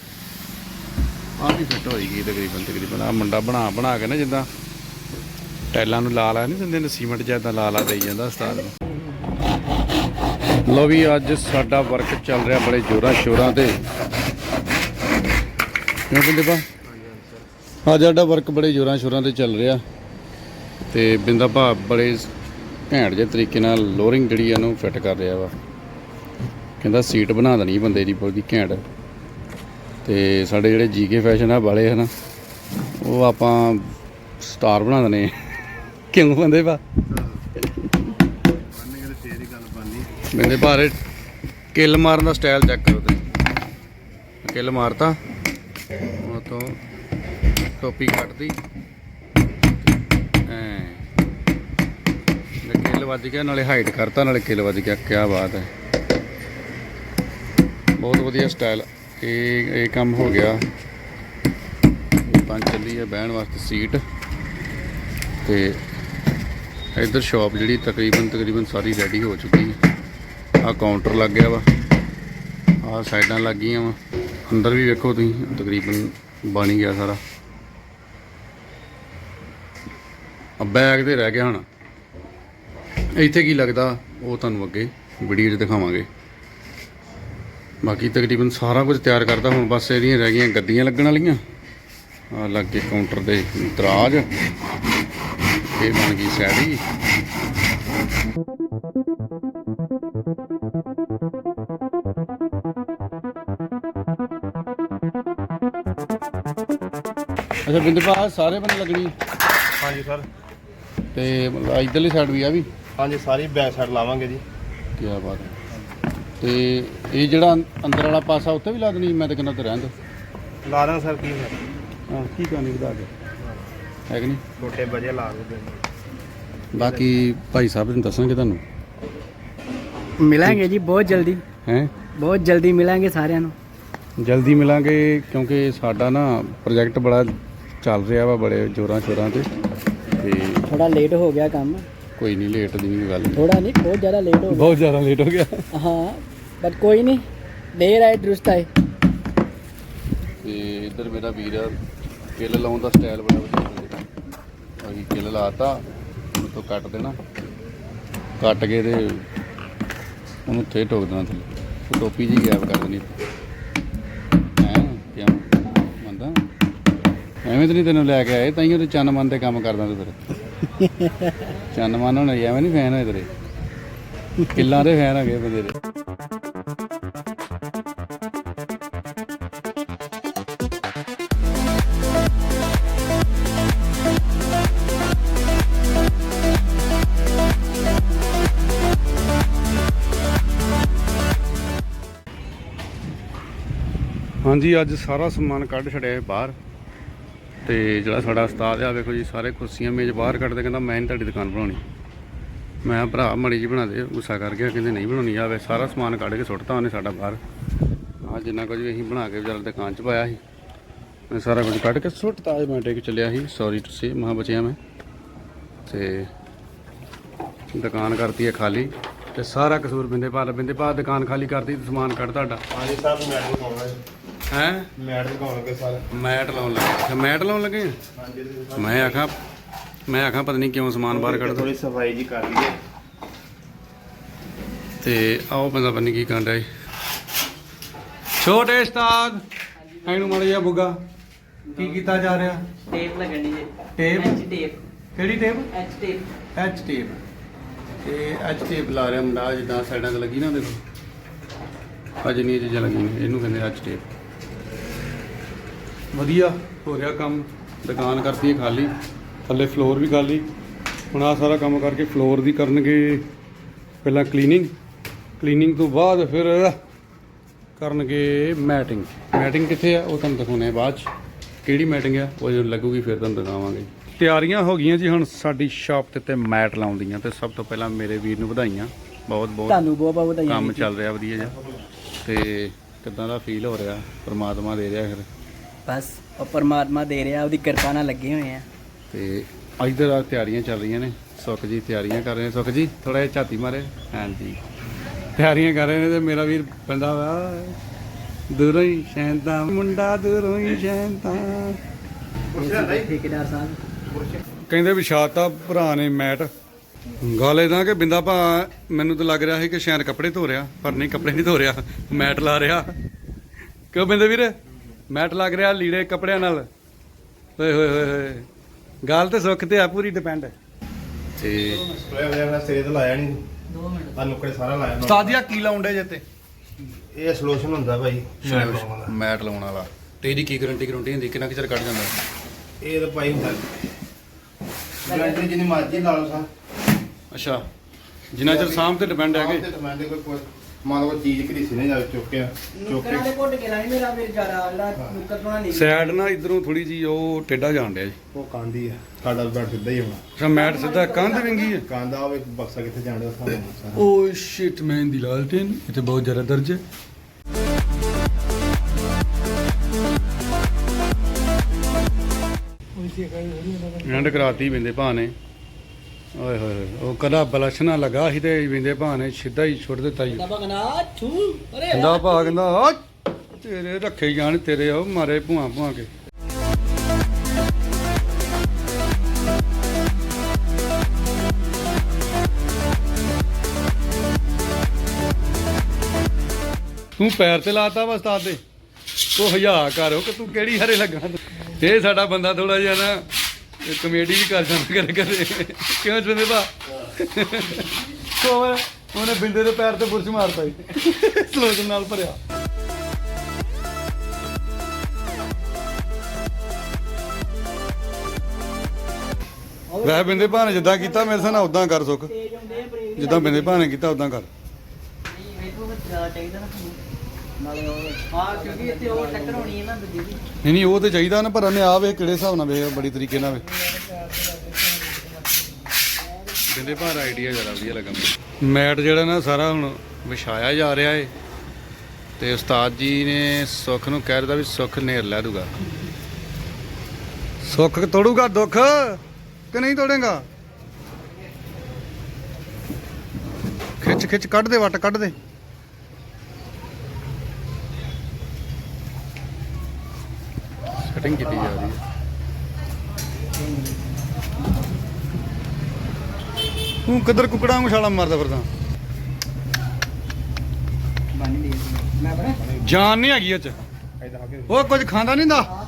ਆਹ ਵੀ ਫਿੱਟ ਹੋਏਗੀ ਤਕਰੀਬਨ ਤਕਰੀਬਨ। ਆ ਮੁੰਡਾ ਬਣਾ ਬਣਾ ਕੇ ਨਾ ਜਿੱਦਾਂ ਟਾਈਲਾਂ ਨੂੰ ਲਾ ਲਾ ਨਹੀਂ ਦਿੰਦੇ ਨੇ, ਸੀਮੈਂਟ ਜਿਹਾ ਲਾ ਲਾ ਦੇਈ ਜਾਂਦਾ ਉਸਤਾਦ ਨੂੰ। ਲੋ ਵੀ ਅੱਜ ਸਾਡਾ ਵਰਕ ਚੱਲ ਰਿਹਾ ਬੜੇ ਜ਼ੋਰਾਂ ਸ਼ੋਰਾਂ ਤੇ। ਕਿਉਂ ਬਿੰਦੇ ਪਾ ਅੱਜ ਸਾਡਾ ਵਰਕ ਬੜੇ ਜ਼ੋਰਾਂ ਸ਼ੋਰਾਂ ਤੇ ਚੱਲ ਰਿਹਾ। ਤੇ ਬਿੰਦਾ ਭਾ ਬੜੇ ਘੈਂਟ ਜਿਹੇ ਤਰੀਕੇ ਨਾਲ ਲੋਰਿੰਗ ਜਿਹੜੀ ਆ ਉਹਨੂੰ ਫਿੱਟ ਕਰ ਰਿਹਾ ਵਾ। ਕਹਿੰਦਾ ਸੀਟ ਬਣਾ ਦੇਣੀ ਬੰਦੇ ਦੀ ਬੜੀ ਘੈਂਟ। ਤੇ ਸਾਡੇ ਜਿਹੜੇ ਜੀਕੇ ਫੈਸ਼ਨ ਆ ਵਾਲੇ ਹਨ, ਉਹ ਆਪਾਂ ਸਟਾਰ ਬਣਾ ਦਨੇ ਕਿਉਂ ਬੰਦੇ ਭਾ? ਮੇਰੇ ਭਾਰੇ ਕਿੱਲ ਮਾਰਨ ਦਾ ਸਟਾਈਲ ਚੈੱਕ ਕਰੋ ਤੇ ਕਿੱਲ ਮਾਰਤਾ, ਉਹ ਤੋਂ ਟੋਪੀ ਕੱਟਦੀ ਕਿੱਲ ਵੱਜ ਗਿਆ, ਨਾਲੇ ਹਾਈਟ ਕਰਤਾ, ਨਾਲੇ ਕਿਲ ਵੱਜ ਗਿਆ ਕੀ ਬਾਤ ਹੈ। ਬਹੁਤ ਵਧੀਆ ਸਟਾਈਲ ਇਹ ਇਹ ਕੰਮ ਹੋ ਗਿਆ। ਪੰਜ ਚੱਲੀ ਹੈ ਬਹਿਣ ਵਾਸਤੇ ਸੀਟ ਤੇ ਇੱਧਰ ਸ਼ਾਪ ਜਿਹੜੀ ਤਕਰੀਬਨ ਤਕਰੀਬਨ ਸਾਰੀ ਰੈਡੀ ਹੋ ਚੁੱਕੀ ਹੈ। ਆ ਕਾਊਂਟਰ ਲੱਗ ਗਿਆ ਵਾ। ਆ ਸਾਈਡਾਂ ਲੱਗ ਗਈਆਂ ਵਾ। ਅੰਦਰ ਵੀ ਵੇਖੋ ਤੁਸੀਂ, ਤਕਰੀਬਨ ਬਣ ਗਿਆ ਸਾਰਾ। ਆ ਬੈਗ ਤੇ ਰਹਿ ਗਿਆ ਹੁਣ। ਇੱਥੇ ਕੀ ਲੱਗਦਾ? ਉਹ ਤੁਹਾਨੂੰ ਅੱਗੇ ਵੀਡੀਓ 'ਚ ਦਿਖਾਵਾਂਗੇ। ਬਾਕੀ ਤਕਰੀਬਨ ਸਾਰਾ ਕੁਝ ਤਿਆਰ ਕਰਤਾ ਹੁਣ ਬਸ ਇਹਦੀਆਂ ਰਹਿ ਗਈਆਂ ਗੱਦੀਆਂ ਲੱਗਣ ਵਾਲੀਆਂ। ਆ ਲੱਗ ਗਏ ਕਾਊਂਟਰ ਦੇ ਦਰਾਜ। ਇਹ ਬਣ ਗਈ ਸੈੜੀ। ਅੱਛਾ ਬਿੰਦ ਭਾ ਸਾਰੇ ਬੰਦੇ ਲੱਗਣੀ? ਹਾਂਜੀ ਸਰ। ਤੇ ਇਧਰਲੀ ਸਾਈਡ ਵੀ ਆ ਵੀ? ਹਾਂਜੀ ਸਾਰੀ ਬੈਕ ਸਾਈਡ ਲਾਵਾਂਗੇ ਜੀ। ਕੀ ਬਾਤ ਹੈ। ਤੇ ਇਹ ਜਿਹੜਾ ਅੰਦਰ ਵਾਲਾ ਪਾਸਾ ਉੱਤੇ ਵੀ ਲਾ ਦੇਣੀ ਮੈਂ ਤਾਂ ਕਹਿੰਦਾ ਤੇ ਰਹਿਣ ਦੋ ਲਾ ਦਾਂ ਸਰ ਕੀ ਹੈ ਹਾਂ ਕੀ ਕਰਨੀ ਵਧਾ ਕੇ? ਹੈ ਕਿ ਨਹੀਂ? ਛੋਟੇ ਵਜੇ ਲਾ ਦੋ ਬਾਕੀ ਭਾਈ ਸਾਹਿਬ ਨੂੰ ਦੱਸਣਗੇ ਤੁਹਾਨੂੰ। ਮਿਲਾਂਗੇ ਜੀ ਬਹੁਤ ਜਲਦੀ। ਹੈ? ਬਹੁਤ ਜਲਦੀ ਮਿਲਾਂਗੇ ਸਾਰਿਆਂ ਨੂੰ। ਜਲਦੀ ਮਿਲਾਂਗੇ ਕਿਉਂਕਿ ਸਾਡਾ ਨਾ ਪ੍ਰੋਜੈਕਟ ਬੜਾ ਚੱਲ ਰਿਹਾ ਵਾ ਬੜੇ ਜ਼ੋਰਾਂ ਸ਼ੋਰਾਂ ਤੇ। ਤੇ ਥੋੜਾ ਲੇਟ ਹੋ ਗਿਆ ਕੰਮ। ਕੋਈ ਨਹੀਂ ਲੇਟ ਦੀ ਨਹੀਂ ਗੱਲ ਥੋੜਾ ਨਹੀਂ ਬਹੁਤ ਜ਼ਿਆਦਾ ਲੇਟ ਹੋ ਬਹੁਤ ਜ਼ਿਆਦਾ ਲੇਟ ਹੋ ਗਿਆ। ਗਿਆ ਹਾਂ ਬਟ ਕੋਈ ਨਹੀਂ ਦੇਰ ਆਏ ਦਰੁਸਤ ਆਏ। ਤੇ ਇੱਧਰ ਮੇਰਾ ਵੀਰ ਕਿੱਲ ਲਾਉਣ ਦਾ ਸਟਾਈਲ ਬੜਾ ਵਧੀਆ ਅਸੀਂ ਕਿੱਲ ਲਾਤਾ ਉਹਨੂੰ ਤੋਂ ਕੱਟ ਦੇਣਾ। ਕੱਟ ਕੇ ਤੇ ਉਹਨੂੰ ਥੇ ਠੋਕ ਦੇਣਾ ਥੱਲੇ। ਉਹ ਟੋਪੀ ਜੀ ਗੈਪ ਕਰ ਦੇਣੀ। ਹੈ ਕਿਉਂ? ਐਵੇਂ ਤਾਂ ਨਹੀਂ ਤੈਨੂੰ ਲੈ ਕੇ ਆਏ ਤਾਂ ਹੀ ਉਹਦੇ ਚੰਨ ਮਨ ਤੇ ਕੰਮ ਕਰਦਾ ਤੂੰ ਫਿਰ। ਚੰਨ ਮਨ ਐਵੇਂ ਨਹੀਂ ਫੈਨ ਹੋਏ ਤੇਰੇ। ਕਿੱਲਾਂ ਦੇ ਫੈਨ ਹੈਗੇ ਬੰਦੇ ਦੇ। ਹਾਂਜੀ, ਅੱਜ ਸਾਰਾ ਸਮਾਨ ਕੱਢ ਛੜਿਆ ਬਾਹਰ। ਤੇ ਜਿਹੜਾ ਸਾਡਾ ਉਸਤਾਦ ਆ ਵੇਖੋ ਜੀ ਸਾਰੇ ਕੁਰਸੀਆਂ ਮੇਜ਼ ਬਾਹਰ ਕੱਢਦੇ ਕਹਿੰਦਾ ਮੈਂ ਨਹੀਂ ਤੁਹਾਡੀ ਦੁਕਾਨ ਬਣਾਉਣੀ। ਮੈਂ ਕਿਹਾ, ਭਰਾ ਮੜੀ ਜੀ ਬਣਾ ਦੇ ਗੁੱਸਾ ਕਰ ਗਿਆ ਕਹਿੰਦੇ ਨਹੀਂ ਬਣਾਉਣੀ ਆਵੇ ਸਾਰਾ ਸਮਾਨ ਕੱਢ ਕੇ ਸੁੱਟਤਾ ਉਹਨੇ ਸਾਡਾ ਬਾਹਰ। ਆ ਜਿੰਨਾ ਕੁਝ ਵੀ ਅਸੀਂ ਬਣਾ ਕੇ ਵਿਚਾਰ ਦੁਕਾਨ 'ਚ ਪਾਇਆ ਸੀ ਮੈਂ ਸਾਰਾ ਕੁਝ ਕੱਢ ਕੇ ਸੁੱਟਤਾ ਅੱਜ ਮੈਂ ਟੇਕ ਚੱਲਿਆ ਸੀ ਸੌਰੀ ਟੂ ਸੇ ਮਹਾ ਬਚਿਆ ਮੈਂ। ਤੇ ਦੁਕਾਨ ਕਰਤੀ ਹੈ ਖਾਲੀ ਤੇ ਸਾਰਾ ਕਸੂਰ ਬਿੰਦੇ ਪਾ ਬਿੰਦੇ ਪਾ ਦੁਕਾਨ ਖਾਲੀ ਕਰਤੀ ਤੇ ਸਮਾਨ ਕੱਢ ਤੁਹਾਡਾ। ਹਾਂਜੀ ਸਾਹਿਬ ਮੈਟ ਲਗਾਉਣਾ ਹੈ ਹੈ? ਮੈਟ ਲਗਾਉਣਗੇ ਸਾਰੇ। ਮੈਟ ਲਾਉਣ ਲੱਗੇ। ਅੱਛਾ ਮੈਟ ਲਾਉਣ ਲੱਗੇ? ਆ? ਹਾਂਜੀ ਮੈਂ ਆਖਾਂ ਮੈਂ ਆਖਾਂ ਪਤਾ ਨਹੀਂ ਕਿਉਂ ਸਮਾਨ ਬਾਹਰ ਕੱਢ ਦੋ ਥੋੜੀ ਸਫ਼ਾਈ ਜੀ ਕਰ ਲਈਏ। ਤੇ ਆਓ ਬੰਦਾ ਬੰਨੀ ਕੀ ਕਰਨ ਡਿਆ ਛੋਟੇ ਉਸਤਾਦ ਇਹਨੂੰ ਮੜ ਜਾ ਬੁੱਗਾ ਕੀ ਕੀਤਾ ਜਾ ਰਿਹਾ? ਟੇਪ ਲੱਗਣੀ ਜੀ। ਟੇਪ? ਟੇਪ ਕਿਹੜੀ tape? H tape H tape ਤੇ ਐਚ ਟੇਪ ਲਾ ਰਿਹਾ ਮੁੰਡਾ ਜਿੱਦਾਂ ਸਾਈਡਾਂ ਤੇ ਲੱਗੀ ਨਾ ਦੇਖੋ। ਅਜ ਨਹੀਂ ਚੀਜ਼ਾਂ ਲੱਗੀਆਂ ਇਹਨੂੰ ਕਹਿੰਦੇ ਐਚ ਟੇਪ ਵਧੀਆ ਹੋ ਰਿਹਾ ਕੰਮ ਦੁਕਾਨ ਕਰਤੀ ਹੈ ਖਾਲੀ ਥੱਲੇ ਫਲੋਰ ਵੀ ਖਾਲੀ। ਹੁਣ ਆ ਸਾਰਾ ਕੰਮ ਕਰਕੇ ਫਲੋਰ ਦੀ ਕਰਨਗੇ ਪਹਿਲਾਂ ਕਲੀਨਿੰਗ ਕਲੀਨਿੰਗ ਤੋਂ ਬਾਅਦ ਫਿਰ ਕਰਨਗੇ ਮੈਟਿੰਗ ਮੈਟਿੰਗ ਕਿੱਥੇ ਆ? ਉਹ ਤੁਹਾਨੂੰ ਦਿਖਾਉਣੇ ਬਾਅਦ ਚ। ਕਿਹੜੀ ਮੈਟਿੰਗ ਆ? ਉਹ ਜਦੋਂ ਲੱਗੂਗੀ ਫਿਰ ਤੁਹਾਨੂੰ ਦਿਖਾਵਾਂਗੇ। ਤਿਆਰੀਆਂ ਹੋ ਗਈਆਂ ਜੀ ਹੁਣ ਸਾਡੀ ਸ਼ਾਪ ਤੇ ਤੇ ਮੈਟ ਲਾਉਂਦੀਆਂ ਤੇ ਸਭ ਤੋਂ ਪਹਿਲਾਂ ਮੇਰੇ ਵੀਰ ਨੂੰ ਵਧਾਈਆਂ। ਬਹੁਤ ਬਹੁਤ ਤੁਹਾਨੂੰ ਬਹੁਤ ਬਹੁਤ ਵਧਾਈਆਂ ਕੰਮ ਜੀ। ਚੱਲ ਰਿਹਾ ਵਧੀਆ ਜਿਹਾ। ਤੇ ਕਿੱਦਾਂ ਦਾ ਫੀਲ ਹੋ ਰਿਹਾ? ਪ੍ਰਮਾਤਮਾ ਦੇ ਰਿਹਾ ਫਿਰ। ਬਸ ਉਹ ਪਰਮਾਤਮਾ ਦੇ ਰਿਹਾ ਉਹਦੀ ਕਿਰਪਾ ਨਾਲ ਲੱਗੇ ਹੋਏ ਆ। ਤੇ ਇੱਧਰ ਆ ਤਿਆਰੀਆਂ ਚੱਲ ਰਹੀਆਂ ਨੇ। ਸੁੱਖ ਜੀ ਤਿਆਰੀਆਂ ਕਰ ਰਹੇ ਨੇ। ਸੁੱਖ ਜੀ ਥੋੜਾ ਜਿਹਾ ਝਾਤੀ ਮਾਰੇ। ਹਾਂਜੀ ਤਿਆਰੀਆਂ ਕਰ ਰਹੇ ਨੇ ਤੇ ਮੇਰਾ ਵੀਰ ਬੰਦਾ ਵਾ ਦੂਰੋਂ ਹੀ ਸ਼ੈਂਤਾ ਮੁੰਡਾ ਦੂਰੋਂ ਹੀ ਸ਼ੈਂਤਾ ਠੇਕੇਦਾਰ ਸਾਹਿਬ। ਕਹਿੰਦੇ ਵਿਛਾਤਾ ਭਰਾ ਨੇ ਮੈਟ। ਗੱਲ ਇਦਾਂ ਕਿ ਬਿੰਦਾ ਭਾ ਮੈਨੂੰ ਤਾਂ ਲੱਗ ਰਿਹਾ ਸੀ ਕਿ ਸ਼ਾਇਦ ਕੱਪੜੇ ਧੋ ਰਿਹਾ ਪਰ ਨਹੀਂ ਕੱਪੜੇ ਨਹੀਂ ਧੋ ਰਿਹਾ ਮੈਟ ਲਾ ਰਿਹਾ। ਕਿਉਂ ਬਿੰਦੇ ਵੀਰ? ਮੈਟ ਲੱਗ ਰਿਹਾ ਲੀੜੇ ਕੱਪੜਿਆਂ ਨਾਲ। ਓਏ ਹੋਏ ਹੋਏ ਹੋਏ ਗੱਲ ਤੇ ਸੁੱਖ ਤੇ ਆ ਪੂਰੀ ਡਿਪੈਂਡ ਤੇ ਸਪਰੇ ਵਜਾ ਮੈਂ ਸਿਰੇ ਤੇ ਲਾਇਆ ਨਹੀਂ 2 ਮਿੰਟ। ਆ ਨੁੱਕੜੇ ਸਾਰਾ ਲਾਇਆ ਮੈਂ। ਉਸਤਾਦੀਆ ਕੀ ਲਾਉਂਦੇ ਜੇ ਤੇ? ਇਹ ਸੋਲੂਸ਼ਨ ਹੁੰਦਾ ਭਾਈ ਮੈਟ ਲਾਉਣ ਵਾਲਾ। ਮੈਟ ਲਾਉਣ ਵਾਲਾ। ਤੇ ਇਹਦੀ ਕੀ ਗਰੰਟੀ ਗਰੰਟੀ ਹੁੰਦੀ? ਕਿੰਨਾ ਕੁ ਚਿਰ ਕੱਢ ਜਾਂਦਾ? ਇਹ ਤਾਂ ਭਾਈ ਹੁੰਦਾ। ਗਰੰਟੀ ਜਿੰਨੀ ਮਰਜ਼ੀ ਲਾ ਲਓ ਸਾ। ਅੱਛਾ। ਜਿੰਨਾ ਚਿਰ ਸਾਹਮ ਤੇ ਡਿਪੈਂਡ ਹੈਗੇ। ਤੇ ਕੋਈ ਕੋਈ ਮੰਨ ਲਓ ਚੀਜ਼ ਘੜੀਸੀ ਨੇ ਜਾ ਚੁੱਕਿਆ ਚੁੱਕ ਨੁਕਰਾਂ ਕੇ। ਦੇ ਘੁੱਟ ਕੇ ਲਾਈ ਮੇਰਾ ਵੀਰ ਜਾਰਾ ਜਿਹੜਾ ਨੁਕਰ ਤੋਂ ਨਹੀਂ। ਸਾਈਡ ਨਾ ਇਧਰੋਂ ਥੋੜੀ ਜੀ ਉਹ ਟੇਡਾ ਜਾਣ ਡਿਆ ਜੀ। ਉਹ ਕਾਂਦੀ ਆ ਸਾਡਾ ਬੈਠ ਸਿੱਧਾ ਹੀ ਹੋਣਾ। ਅੱਛਾ ਮੈਟ ਸਿੱਧਾ ਕੰਧ ਵਿੰਗੀ ਹੈ ਕਾਂਦਾ ਉਹ ਇੱਕ ਬਕਸਾ ਕਿੱਥੇ ਜਾਣ ਦਾ ਸਾਨੂੰ ਸਾਰਾ ਓ ਸ਼ਿਟ ਮੈਨ ਦੀ ਲਾਲਟੇਨ ਇੱਥੇ ਬਹੁਤ ਜ਼ਿਆਦਾ ਦਰਜ ਹੈ। ਐਂਡ ਕਰਾਤੀ ਬਿੰਦੇ ਭਾ ਨੇ। ਓਏ ਹੋਏ ਹੋਏ। ਉਹ ਕਦਾ ਬਲਸ਼ ਨਾ ਲੱਗਾ ਸੀ ਤੇ ਬਿੰਦੇ ਭਾ ਨੇ ਸਿੱਧਾ ਹੀ ਛੁੱਟ ਦਿੱਤਾ ਜੀ ਛੂ। ਅਰੇ ਕਹਿੰਦਾ ਭਾ ਕਹਿੰਦਾ ਆ ਤੇਰੇ ਰੱਖੇ ਜਾਣ ਤੇਰੇ ਉਹ ਮਾਰੇ ਭੂਆ ਭੂਆ ਕੇ। ਤੂੰ ਪੈਰ ਤੇ ਲਾਤਾ ਵਾ ਉਸਤਾਦ ਦੇ। ਤੂੰ ਹਯਾ ਕਰੋ ਕਿ ਤੂੰ ਕਿਹੜੀ ਹਰੇ ਲੱਗਾ ਇਹ ਸਾਡਾ ਬੰਦਾ ਥੋੜਾ ਜਿਹਾ ਨਾ ਕਮੇਡੀ ਵੀ ਕਰ ਜਾਂਦਾ ਕਦੇ ਕਦੇ ਕਿਉਂ ਚੁੰਦੇ ਭਾ? ਕੋਵਰ ਉਹਨੇ ਬਿੰਦੇ ਦੇ ਪੈਰ ਤੇ ਬੁਰਸ਼ ਮਾਰਤਾ ਜੀ। ਸਲੋਜਨ ਨਾਲ ਭਰਿਆ। ਵੈਸੇ ਬਿੰਦੇ ਭਾ ਨੇ ਜਿੱਦਾਂ ਕੀਤਾ ਮੇਰੇ ਸਾਹ ਨਾਲ ਉਦਾਂ ਕਰ ਸੁੱਖ। ਜਿੱਦਾਂ ਬਿੰਦੇ ਭਾ ਨੇ ਕੀਤਾ ਉਦਾਂ ਕਰ। ਵੇਖੋ ਮੈਂ ਜ਼ਿਆਦਾ ਚਾਹੀਦਾ ਨਾ ਤੁਹਾਨੂੰ। ਨਾਲੇ ਉਹ ਹਾਂ ਕਿਉਂਕਿ ਇੱਥੇ ਉਹ ਟੱਕਰ ਹੋਣੀ ਹੈ ਨਾ ਦੂਜੀ ਦੀ। ਨਹੀਂ ਨਹੀਂ ਉਹ ਤੇ ਚਾਹੀਦਾ ਨਾ ਪਰ ਉਹਨੇ ਆ ਵੇ ਕਿਹੜੇ ਹਿਸਾਬ ਨਾਲ ਵੇ ਬੜੀ ਤਰੀਕੇ ਨਾਲ ਵੇ। ਬਿੰਦੇ ਭਾ ਦਾ ਆਈਡੀਆ ਜ਼ਿਆਦਾ ਵਧੀਆ ਲੱਗਾ ਮੈਨੂੰ। ਮੈਟ ਜਿਹੜਾ ਨਾ ਸਾਰਾ ਹੁਣ ਵਿਛਾਇਆ ਜਾ ਰਿਹਾ ਏ। ਤੇ ਉਸਤਾਦ ਜੀ ਨੇ ਸੁੱਖ ਨੂੰ ਕਹਿ ਦਿੱਤਾ ਵੀ ਸੁੱਖ ਨੇਰ ਲੈ ਦੂਗਾ। ਸੁੱਖ ਤੋੜੂਗਾ ਦੁੱਖ? ਕਿ ਨਹੀਂ ਤੋੜੇਗਾ? ਖਿੱਚ ਖਿੱਚ ਕੱਢ ਦੇ ਵੱਟ ਕੱਢ ਦੇ। ਸੈਟਿੰਗ ਕੀਤੀ ਜਾ ਰਹੀ ਹੈ। ਤੂੰ ਕਿੱਧਰ ਕੁਕੜਾਂ ਨੂੰ ਛਾਲਾ ਮਾਰਦਾ ਫਿਰਦਾ? ਜਾਨ ਨਹੀਂ ਹੈਗੀ ਉਹ ਚ। ਕੇ ਉਹ ਕੁਝ ਖਾਂਦਾ ਨਹੀਂ ਦਾ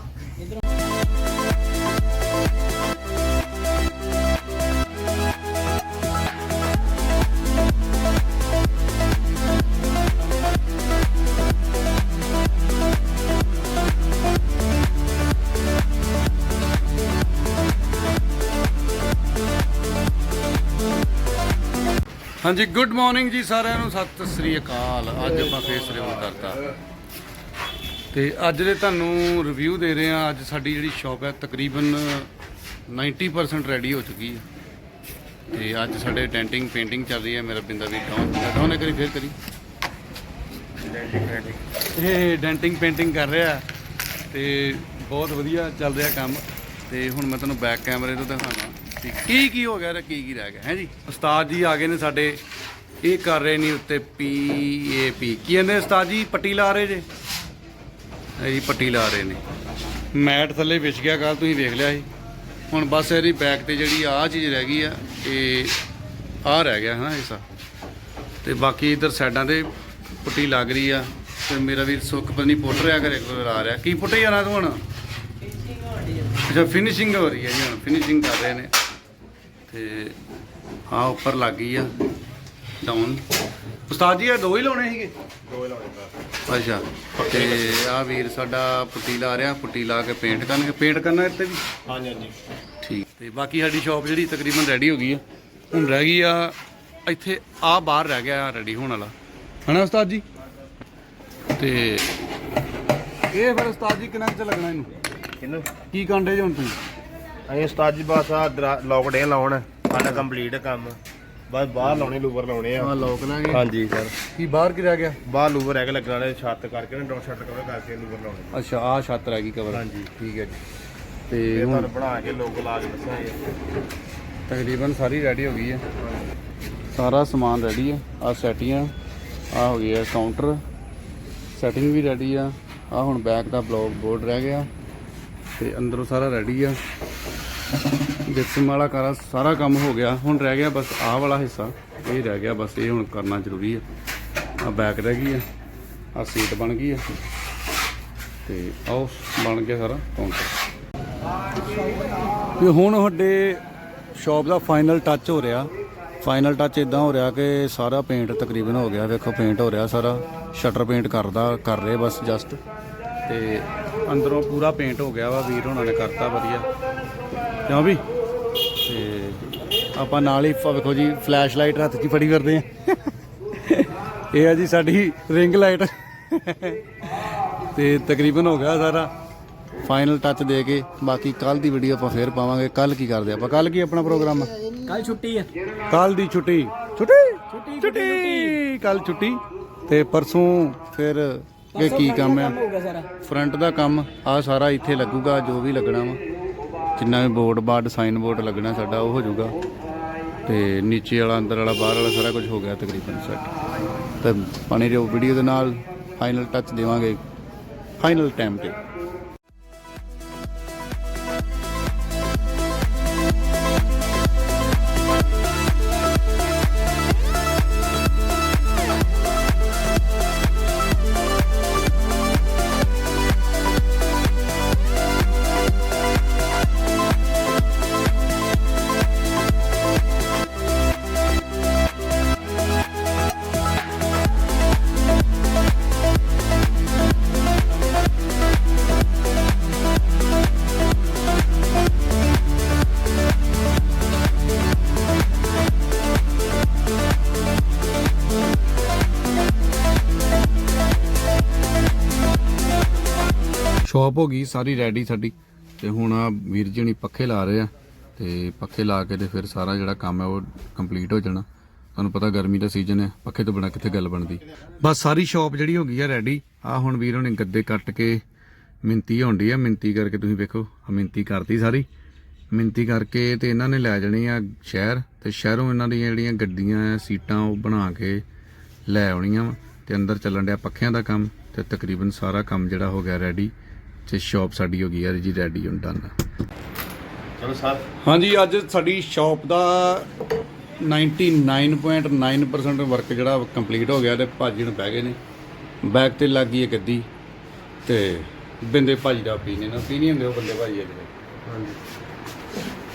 ਹਾਂਜੀ ਗੁੱਡ ਮਾਰਨਿੰਗ ਜੀ ਸਾਰਿਆਂ ਨੂੰ। ਸਤਿ ਸ੍ਰੀ ਅਕਾਲ। ਅੱਜ ਆਪਾਂ ਫੇਸ ਰਿਵਿਊ ਕਰਤਾ ਤੇ ਅੱਜ ਦੇ ਤੁਹਾਨੂੰ ਰਿਵਿਊ ਦੇ ਰਹੇ ਹਾਂ। ਅੱਜ ਸਾਡੀ ਜਿਹੜੀ ਸ਼ਾਪ ਹੈ, ਤਕਰੀਬਨ 90% ਰੈਡੀ ਹੋ ਚੁੱਕੀ ਹੈ। ਤੇ ਅੱਜ ਸਾਡੇ ਡੈਂਟਿੰਗ ਪੇਂਟਿੰਗ ਚੱਲ ਰਹੀ ਹੈ। ਮੇਰਾ ਬਿੰਦਾ ਵੀ ਡਾਊਨ ਡਾਊਨ ਕਰੀ, ਫੇਰ ਕਰੀ। ਇਹ ਡੈਂਟਿੰਗ ਪੇਂਟਿੰਗ ਕਰ ਰਿਹਾ। ਤੇ ਬਹੁਤ ਵਧੀਆ ਚੱਲ ਰਿਹਾ ਕੰਮ। ਤੇ ਹੁਣ ਮੈਂ ਤੁਹਾਨੂੰ ਬੈਕ ਕੈਮਰੇ ਤੋਂ ਦਿਖਾਉਣਾ ਕਿ ਕੀ ਕੀ ਹੋ ਗਿਆ ਤੇ ਕੀ ਕੀ ਰਹਿ ਗਿਆ? ਹੈ ਜੀ? ਉਸਤਾਦ ਜੀ ਆ ਗਏ ਨੇ ਸਾਡੇ। ਇਹ ਕਰ ਰਹੇ ਨੇ ਉੱਤੇ ਪੀ ਏ ਪੀ। ਕੀ ਕਹਿੰਦੇ ਉਸਤਾਦ ਜੀ? ਪੱਟੀ ਲਾ ਰਹੇ ਜੇ? ਇਹ ਜੀ ਪੱਟੀ ਲਾ ਰਹੇ ਨੇ। ਮੈਟ ਥੱਲੇ ਵਿਛ ਗਿਆ ਕੱਲ ਤੁਸੀਂ ਵੇਖ ਲਿਆ ਸੀ। ਹੁਣ ਬਸ ਇਹਦੀ ਬੈਕ ਤੇ ਜਿਹੜੀ ਆਹ ਚੀਜ਼ ਰਹਿ ਗਈ ਆ ਇਹ ਆਹ ਰਹਿ ਗਿਆ ਹਨਾ ਹਿੱਸਾ। ਤੇ ਬਾਕੀ ਇਧਰ ਸਾਈਡਾਂ ਤੇ ਪੁੱਟੀ ਲੱਗ ਰਹੀ ਆ। ਤੇ ਮੇਰਾ ਵੀਰ ਸੁੱਖ ਪਤਾ ਨਹੀਂ ਪੁੱਟ ਰਿਹਾ ਘਰੇ, ਕੋਲ ਆ ਰਿਹਾ। ਕੀ ਪੁੱਟੇ ਜਾਣਾ ਤੂੰ ਹੁਣ? ਅੱਛਾ ਫਿਨਿਸ਼ਿੰਗ ਹੋ ਰਹੀ ਹੈ ਜੀ ਹੁਣ। ਫਿਨਿਸ਼ਿੰਗ ਕਰ ਰਹੇ ਨੇ। ਤੇ ਆ ਉੱਪਰ ਲੱਗ ਗਈ ਆ ਡਾਊਨ ਉਸਤਾਦ ਜੀ ਇਹ ਦੋ ਹੀ ਲਾਉਣੇ ਸੀਗੇ? ਦੋ ਲਾਉਣੇ ਅੱਛਾ ਤੇ ਆ ਵੀਰ ਸਾਡਾ ਪੁੱਟੀ ਲਾ ਰਿਹਾ ਪੁੱਟੀ ਲਾ ਕੇ ਪੇਂਟ ਕਰਨਗੇ। ਪੇਂਟ ਕਰਨਾ ਇੱਥੇ ਵੀ? ਹਾਂਜੀ ਹਾਂਜੀ। ਠੀਕ। ਤੇ ਬਾਕੀ ਸਾਡੀ ਸ਼ਾਪ ਜਿਹੜੀ ਤਕਰੀਬਨ ਰੈਡੀ ਹੋ ਗਈ ਆ। ਹੁਣ ਰਹਿ ਗਈ ਆ ਇੱਥੇ ਆ ਬਾਹਰ ਰਹਿ ਗਿਆ ਰੈਡੀ ਹੋਣ ਵਾਲਾ। ਹਨਾ ਉਸਤਾਦ ਜੀ? ਤੇ ਇਹ ਫਿਰ ਉਸਤਾਦ ਜੀ ਕਿੰਨਾ ਕੁ ਚ ਲੱਗਣਾ ਇਹਨੂੰ? ਕਿੰਨੂੰ? ਕੀ ਕਾਂਡੇ ਜੀ ਹੁਣ ਤੁਸੀਂ? ਅਸੀਂ ਉਸਤਾਦ ਜੀ ਬਸ ਆ ਲੋਕ ਡੇ ਲਾਉਣ। ਸਾਡਾ ਕੰਪਲੀਟ ਕੰਮ। ਬਸ ਬਾਹਰ ਲਾਉਣੇ ਲੂਵਰ ਲਾਉਣੇ ਆ। ਲੋਕ ਲਾਂਗੇ। ਹਾਂਜੀ ਸਰ। ਕੀ ਬਾਹਰ ਕੀ ਰਹਿ ਗਿਆ? ਬਾਹਰ ਲੂਵਰ ਕੇ ਲੱਗਣ ਵਾਲੇ ਛੱਤ ਕਰਕੇ ਨਾ ਡੋਰ ਛੱਤ ਕਵਰ ਕਰਕੇ ਲੂਵਰ ਲਾਉਣੇ। ਅੱਛਾ ਆ ਛੱਤ ਰਹਿ ਗਈ ਕਵਰ ਹਾਂਜੀ। ਠੀਕ ਹੈ ਜੀ। ਤੇ ਹੁਣ ਬਣਾ ਕੇ ਲੋਕ ਲਾ ਕੇ ਦੱਸਾਂਗੇ। ਤਕਰੀਬਨ ਸਾਰੀ ਰੈਡੀ ਹੋ ਗਈ ਹੈ। ਸਾਰਾ ਸਮਾਨ ਰੈਡੀ ਹੈ। ਆ ਸੈਟੀਆਂ ਆ ਹੋ ਗਿਆ ਕਾਊਂਟਰ ਸੈਟਿੰਗ ਵੀ ਰੈਡੀ ਆ। ਆ ਹੁਣ ਬੈਕ ਦਾ ਬਲੌਕ ਬੋਰਡ ਰਹਿ ਗਿਆ। ਤੇ ਅੰਦਰੋਂ ਸਾਰਾ ਰੈਡੀ ਆ। ਜਿਸਮ ਵਾਲਾ ਕਾਰਾ ਸਾਰਾ ਕੰਮ ਹੋ ਗਿਆ। ਹੁਣ ਰਹਿ ਗਿਆ ਬਸ ਆਹ ਵਾਲਾ ਹਿੱਸਾ। ਇਹ ਰਹਿ ਗਿਆ ਬਸ ਇਹ ਹੁਣ ਕਰਨਾ ਜ਼ਰੂਰੀ ਹੈ ਆ ਬੈਕ ਰਹਿ ਗਈ ਆ। ਆ ਸੀਟ ਬਣ ਗਈ ਆ। ਤੇ ਆਹ ਬਣ ਗਿਆ ਸਾਰਾ ਕਾਊਂਟਰ ਵੀ ਹੁਣ ਸਾਡੇ ਸ਼ਾਪ ਦਾ ਫਾਈਨਲ ਟੱਚ ਹੋ ਰਿਹਾ। ਫਾਈਨਲ ਟੱਚ ਇਦਾਂ ਹੋ ਰਿਹਾ ਕਿ ਸਾਰਾ ਪੇਂਟ ਤਕਰੀਬਨ ਹੋ ਗਿਆ। ਵੇਖੋ ਪੇਂਟ ਹੋ ਰਿਹਾ ਸਾਰਾ। ਸ਼ਟਰ ਪੇਂਟ ਕਰਦਾ, ਕਰ ਰਹੇ ਬਸ ਜਸਟ ਤੇ ਅੰਦਰੋਂ ਪੂਰਾ ਪੇਂਟ ਹੋ ਗਿਆ ਵਾ। ਵੀਰ ਹੋਣਾ ਨੇ ਕਰਤਾ ਵਧੀਆ। ਕਿਉਂ ਵੀ ਤੇ ਆਪਾਂ ਨਾਲ ਹੀ ਵੇਖੋ ਜੀ ਫਲੈਸ਼ ਲਾਈਟ ਹੱਥ 'ਚ ਹੀ ਫੜੀ ਫਿਰਦੇ ਆ। ਇਹ ਆ ਜੀ ਸਾਡੀ ਰਿੰਗ ਲਾਈਟ ਤੇ ਤਕਰੀਬਨ ਹੋ ਗਿਆ ਸਾਰਾ। ਫਾਈਨਲ ਟੱਚ ਦੇ ਕੇ ਬਾਕੀ ਕੱਲ ਦੀ ਵੀਡੀਓ ਆਪਾਂ ਫੇਰ ਪਾਵਾਂਗੇ। ਕੱਲ ਕੀ ਕਰਦੇ ਆਪਾਂ? ਕੱਲ ਕੀ ਆਪਣਾ ਪ੍ਰੋਗਰਾਮ ਕੱਲ ਛੁੱਟੀ ਆ। ਕੱਲ ਦੀ ਛੁੱਟੀ। ਛੁੱਟੀ? ਛੁੱਟੀ ਕੱਲ ਛੁੱਟੀ! ਤੇ ਪਰਸੋਂ ਫਿਰ ਇਹ ਕੀ ਕੰਮ ਸਾਰਾ। ਫਰੰਟ ਦਾ ਕੰਮ ਆ ਸਾਰਾ ਇੱਥੇ ਲੱਗੂਗਾ ਜੋ ਵੀ ਲੱਗਣਾ ਵਾ। ਜਿੰਨਾ ਵੀ ਬੋਰਡ ਬਾਰਡ ਸਾਈਨ ਬੋਰਡ ਲੱਗਣਾ ਸਾਡਾ, ਉਹ ਹੋ ਜਾਊਗਾ। ਤੇ ਨੀਚੇ ਵਾਲਾ, ਅੰਦਰ ਵਾਲਾ, ਬਾਹਰ ਵਾਲਾ ਸਾਰਾ ਕੁਝ ਹੋ ਗਿਆ ਤਕਰੀਬਨ ਸੈੱਟ ਤੇ ਪਾਣੀ ਜੋ ਵੀਡੀਓ ਦੇ ਨਾਲ ਫਾਈਨਲ ਟੱਚ ਦੇਵਾਂਗੇ। ਫਾਈਨਲ ਟਾਈਮ ਤੇ। ਸ਼ਾਪ ਹੋ ਗਈ, ਸਾਰੀ ਰੈਡੀ ਸਾਡੀ। ਤੇ ਹੁਣ ਆ ਵੀਰ ਜੀ ਹੁਣੀ ਪੱਖੇ ਲਾ ਰਹੇ ਆ, ਤੇ ਪੱਖੇ ਲਾ ਕੇ ਤੇ ਫਿਰ ਸਾਰਾ ਜਿਹੜਾ ਕੰਮ ਹੈ ਉਹ ਕੰਪਲੀਟ ਹੋ ਜਾਣਾ। ਤੁਹਾਨੂੰ ਪਤਾ ਗਰਮੀ ਦਾ ਸੀਜ਼ਨ ਹੈ ਪੱਖੇ ਤੋਂ ਬਿਨਾ ਕਿੱਥੇ ਗੱਲ ਬਣਦੀ। ਬਸ ਸਾਰੀ ਸ਼ਾਪ ਜਿਹੜੀ ਹੋ ਗਈ ਆ ਰੈਡੀ ਆ ਹੁਣ ਵੀਰ ਹੁਣੀ ਗੱਦੇ ਕੱਟ ਕੇ ਮਿੰਤੀ ਹੁੰਦੀ ਆ, ਮਿੰਤੀ ਕਰਕੇ ਤੁਸੀਂ ਵੇਖੋ, ਆਹ ਮਿੰਤੀ ਕਰਤੀ ਸਾਰੀ। ਮਿੰਤੀ ਕਰਕੇ ਤੇ ਇਹਨਾਂ ਨੇ ਲੈ ਜਾਣੀ ਆ ਸ਼ਹਿਰ, ਤੇ ਸ਼ਹਿਰੋਂ ਇਹਨਾਂ ਦੀਆਂ ਜਿਹੜੀਆਂ ਗੱਡੀਆਂ ਆ, ਸੀਟਾਂ ਉਹ ਬਣਾ ਕੇ ਲੈ ਆਉਣੀਆਂ ਵਾ। ਤੇ ਅੰਦਰ ਚੱਲਣ ਡਿਆ ਪੱਖਿਆਂ ਦਾ ਕੰਮ, ਤੇ ਤਕਰੀਬਨ ਸਾਰਾ ਕੰਮ ਜਿਹੜਾ ਹੋ ਗਿਆ ਰੈਡੀ ਤੇ ਸ਼ਾਪ ਸਾਡੀ ਹੋ ਗਈ ਆ ਜੀ ਰੈਡੀ ਹੁਣ ਡਨ ਚਲੋ ਸਰ। ਹਾਂਜੀ ਅੱਜ ਸਾਡੀ ਸ਼ਾਪ ਦਾ 99.9% ਵਰਕ ਜਿਹੜਾ ਕੰਪਲੀਟ ਹੋ ਗਿਆ ਤੇ ਭਾਜੀ ਹੁਣ ਬਹਿ ਗਏ ਨੇ। ਬੈਕ ਤੇ ਲੱਗ ਗਈ ਹੈ ਗੱਦੀ ਤੇ ਬਿੰਦੇ ਭਾਜੀ ਦਾ opinion opinion ਦਿਓ ਬੰਦੇ ਭਾਜੀ ਅੱਜ ਹਾਂਜੀ।